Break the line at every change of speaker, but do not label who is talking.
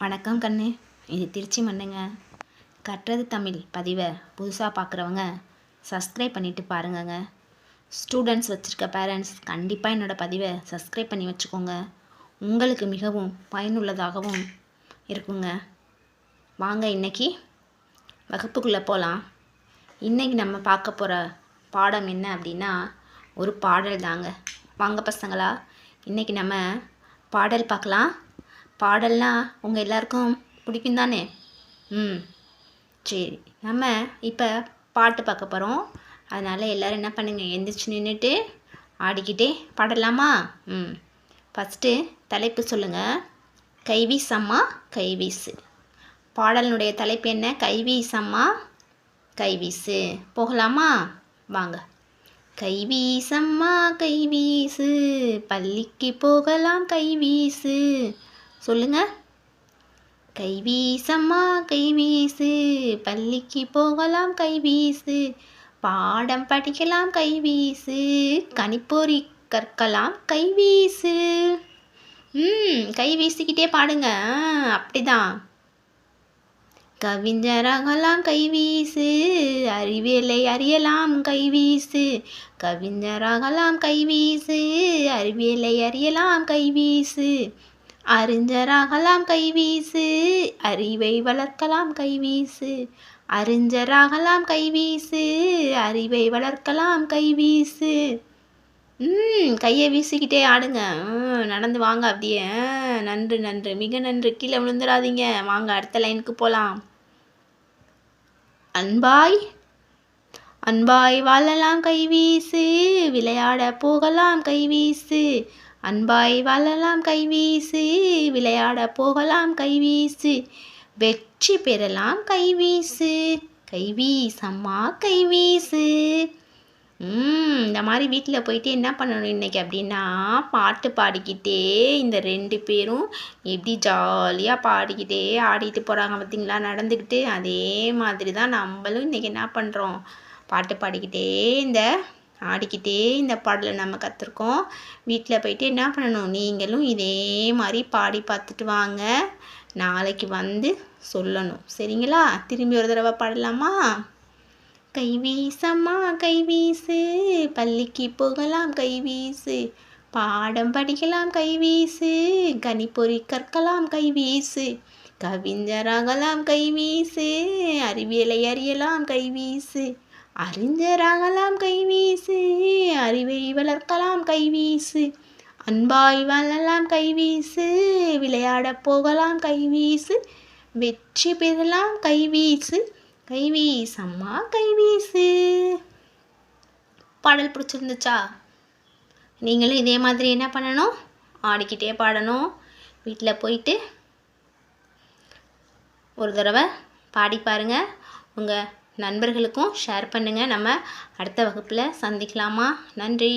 வணக்கம் கண்ணு. இது திருச்சி மண்ணுங்க. கற்றது தமிழ் பதிவை புதுசாக பார்க்குறவங்க சப்ஸ்கிரைப் பண்ணிவிட்டு பாருங்கங்க. ஸ்டூடெண்ட்ஸ் வச்சுருக்க பேரண்ட்ஸ் கண்டிப்பாக என்னோடய பதிவை சப்ஸ்கிரைப் பண்ணி வச்சுக்கோங்க. உங்களுக்கு மிகவும் பயனுள்ளதாகவும் இருக்குங்க. வாங்க இன்னைக்கு வகுப்புக்குள்ளே போகலாம் இன்றைக்கி நம்ம பார்க்க போகிற பாடம் என்ன அப்படின்னா ஒரு பாடல் தாங்க. வாங்க பசங்களா இன்றைக்கி நம்ம பாடல் பார்க்கலாம். பாடல்லாம் உங்கள் எல்லாருக்கும் பிடிக்கும் தானே ம். சரி. நம்ம இப்போ பாட்டு பார்க்க போகிறோம் அதனால் எல்லோரும் என்ன பண்ணுங்கள் எந்திரிச்சு நின்றுட்டு ஆடிக்கிட்டே பாடலாமா? ம். ஃபஸ்ட்டு தலைப்பு சொல்லுங்கள் கைவீசம்மா கைவீசு பாடலினுடைய தலைப்பு என்ன? கைவீசம்மா கைவீசு போகலாமா? வாங்க. கைவீசம்மா கைவீசு பள்ளிக்கு போகலாம் கைவீசு சொல்லுங்க. கைவீசம்மா கைவீசு பள்ளிக்கு போகலாம் கைவீசு பாடம் படிக்கலாம் கைவீசு கணிப்பொறி கற்கலாம் கைவீசு ம் கை வீசிக்கிட்டே பாடுங்க. அப்படிதான். கவிஞராகலாம் கைவீசு அறிவியலை அறியலாம் கைவீசு கவிஞராகலாம் கைவீசு அறிவியலை அறியலாம் கைவீசு அறிஞராகலாம் கைவீசு அறிவை வளர்க்கலாம் கைவீசு. அறிஞராகலாம் கைவீசு அறிவை வளர்க்கலாம் கைவீசு. ம் கையை வீசிக்கிட்டே ஆடுங்க. நடந்து வாங்க அப்படியே. நன்று நன்று. மிக நன்று. கீழே விழுந்துடாதீங்க. வாங்க அடுத்த லைனுக்கு போகலாம் அன்பாய் அன்பாய் வாழலாம் கைவீசு. விளையாட போகலாம் கைவீசு. அன்பாய் வாழலாம் கைவீசு விளையாட போகலாம் கைவீசு வெற்றி பெறலாம் கைவீசு கைவீசம்மா கைவீசு. இந்த மாதிரி வீட்டில் போயிட்டு என்ன பண்ணணும் இன்றைக்கி அப்படின்னா பாட்டு பாடிக்கிட்டே இந்த ரெண்டு பேரும் எப்படி ஜாலியாக பாடிக்கிட்டே ஆடிட்டு போகிறாங்க பார்த்திங்களா நடந்துக்கிட்டு அதே மாதிரி தான் நம்மளும் இன்றைக்கி என்ன பண்ணுறோம் பாட்டு பாடிக்கிட்டே இந்த ஆடிக்கிட்டே இந்த பாடலை நம்ம கற்றுருக்கோம் வீட்டில் போயிட்டு என்ன பண்ணணும்? நீங்களும் இதே மாதிரி பாடி பார்த்துட்டு வாங்க. நாளைக்கு வந்து சொல்லணும். சரிங்களா? திரும்பி ஒரு தடவை பாடலாமா? கைவீசம்மா கைவீசு பள்ளிக்கு போகலாம் கைவீசு பாடம் படிக்கலாம் கைவீசு கணிப்பொறி கற்கலாம் கைவீசு கவிஞராகலாம் கைவீசு அறிவியலை அறியலாம் கைவீசு அறிஞராகலாம் கைவீசு அறிவை வளர்க்கலாம் கைவீசு. அன்பாய் வாழலாம் கைவீசு விளையாட போகலாம் கைவீசு. வெற்றி பெறலாம் கைவீசு கைவீசம்மா கைவீசு. பாடல் பிடிச்சிருந்துச்சா? நீங்களும் இதே மாதிரி என்ன பண்ணணும்? ஆடிக்கிட்டே பாடணும். வீட்டில் போயிட்டு ஒரு தடவை பாடி பாருங்கள் உங்கள் நண்பர்களுக்கும் ஷேர் பண்ணுங்கள் நம்ம அடுத்த வகுப்பில் சந்திக்கலாமா? நன்றி.